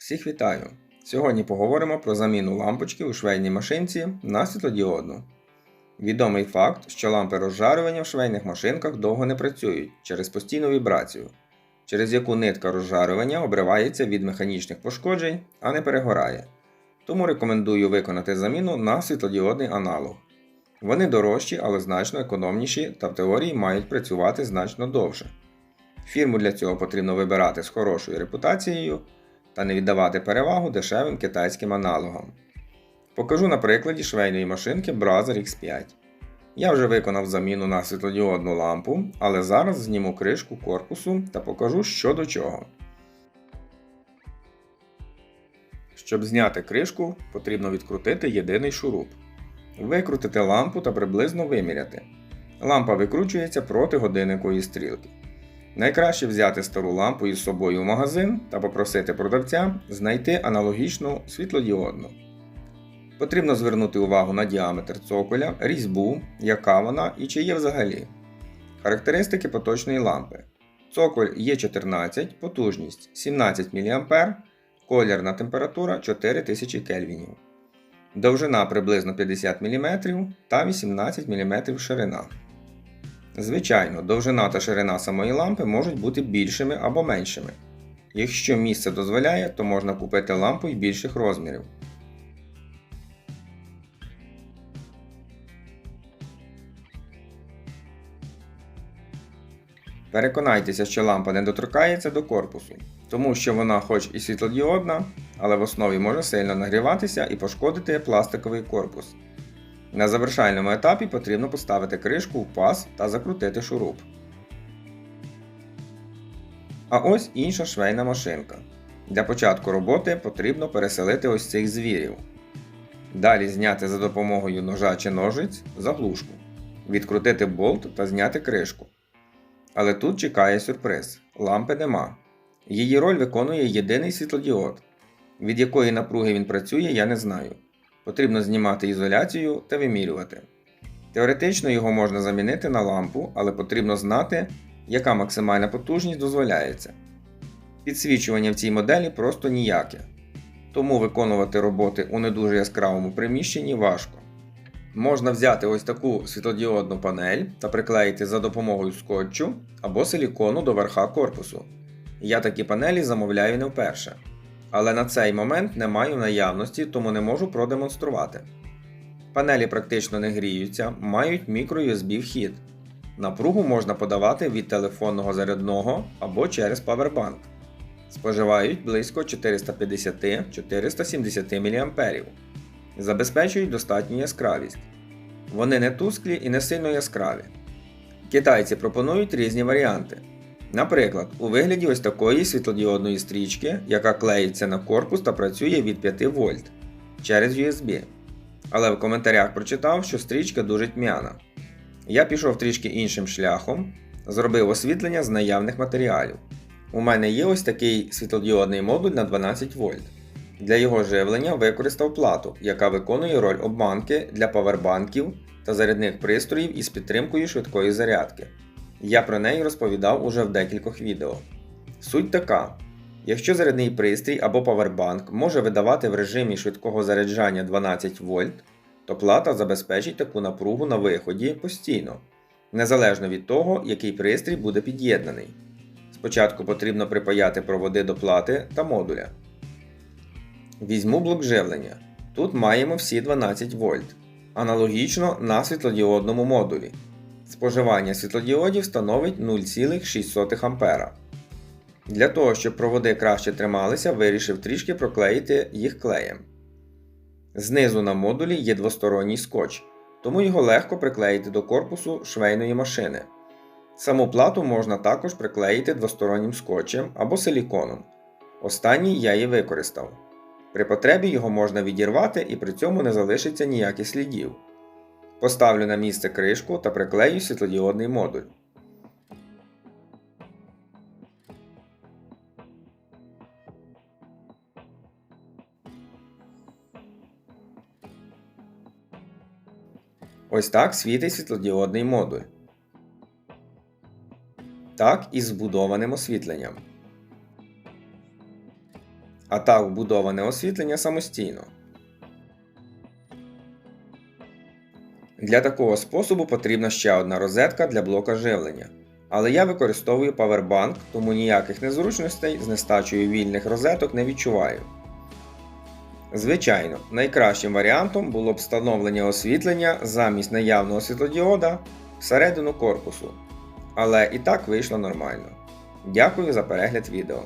Всіх вітаю! Сьогодні поговоримо про заміну лампочки у швейній машинці на світлодіодну. Відомий факт, що лампи розжарювання в швейних машинках довго не працюють через постійну вібрацію, через яку нитка розжарювання обривається від механічних пошкоджень, а не перегорає. Тому рекомендую виконати заміну на світлодіодний аналог. Вони дорожчі, але значно економніші та в теорії мають працювати значно довше. Фірму для цього потрібно вибирати з хорошою репутацією та не віддавати перевагу дешевим китайським аналогам. Покажу на прикладі швейної машинки Brother X5. Я вже виконав заміну на світлодіодну лампу, але зараз зніму кришку корпусу та покажу, що до чого. Щоб зняти кришку, потрібно відкрутити єдиний шуруп. Викрутити лампу та приблизно виміряти. Лампа викручується проти годинникової стрілки. Найкраще взяти стару лампу із собою в магазин та попросити продавця знайти аналогічну світлодіодну. Потрібно звернути увагу на діаметр цоколя, різьбу, яка вона і чи є взагалі. Характеристики поточної лампи. Цоколь Е14, потужність 17 мА, колірна температура 4000 Кельвінів. Довжина приблизно 50 мм та 18 мм ширина. Звичайно, довжина та ширина самої лампи можуть бути більшими або меншими. Якщо місце дозволяє, то можна купити лампу й більших розмірів. Переконайтеся, що лампа не доторкається до корпусу, тому що вона хоч і світлодіодна, але в основі може сильно нагріватися і пошкодити пластиковий корпус. На завершальному етапі потрібно поставити кришку в паз та закрутити шуруп. А ось інша швейна машинка. Для початку роботи потрібно переселити ось цих звірів. Далі зняти за допомогою ножа чи ножиць заглушку, відкрутити болт та зняти кришку. Але тут чекає сюрприз лампи нема. Її роль виконує єдиний світлодіод. Від якої напруги він працює, я не знаю. Потрібно знімати ізоляцію та вимірювати. Теоретично його можна замінити на лампу, але потрібно знати, яка максимальна потужність дозволяється. Підсвічування в цій моделі просто ніяке, тому виконувати роботи у не дуже яскравому приміщенні важко. Можна взяти ось таку світлодіодну панель та приклеїти за допомогою скотчу або силікону до верха корпусу. Я такі панелі замовляю не вперше. Але на цей момент не маю наявності, тому не можу продемонструвати. Панелі практично не гріються, мають мікро-USB вхід. Напругу можна подавати від телефонного зарядного або через павербанк. Споживають близько 450-470 мА. Забезпечують достатню яскравість. Вони не тусклі і не сильно яскраві. Китайці пропонують різні варіанти. Наприклад, у вигляді ось такої світлодіодної стрічки, яка клеїться на корпус та працює від 5 вольт через USB. Але в коментарях прочитав, що стрічка дуже тьмяна. Я пішов трішки іншим шляхом, зробив освітлення з наявних матеріалів. У мене є ось такий світлодіодний модуль на 12 вольт. Для його живлення використав плату, яка виконує роль обманки для павербанків та зарядних пристроїв із підтримкою швидкої зарядки. Я про неї розповідав уже в декількох відео. Суть така: якщо зарядний пристрій або павербанк може видавати в режимі швидкого заряджання 12 вольт, то плата забезпечить таку напругу на виході постійно, незалежно від того, який пристрій буде під'єднаний. Спочатку потрібно припаяти проводи до плати та модуля. Візьму блок живлення. Тут маємо всі 12 вольт, аналогічно на світлодіодному модулі. Споживання світлодіодів становить 0,6 А. Для того, щоб проводи краще трималися, вирішив трішки проклеїти їх клеєм. Знизу на модулі є двосторонній скотч, тому його легко приклеїти до корпусу швейної машини. Саму плату можна також приклеїти двостороннім скотчем або силіконом. Останній я і використав. При потребі його можна відірвати і при цьому не залишиться ніяких слідів. Поставлю на місце кришку та приклею світлодіодний модуль. Ось так світить світлодіодний модуль. Так і з збудованим освітленням. а так вбудоване освітлення самостійно. Для такого способу потрібна ще одна розетка для блока живлення. Але я використовую павербанк, тому ніяких незручностей з нестачею вільних розеток не відчуваю. Звичайно, найкращим варіантом було б встановлення освітлення замість наявного світлодіода всередину корпусу. Але і так вийшло нормально. Дякую за перегляд відео.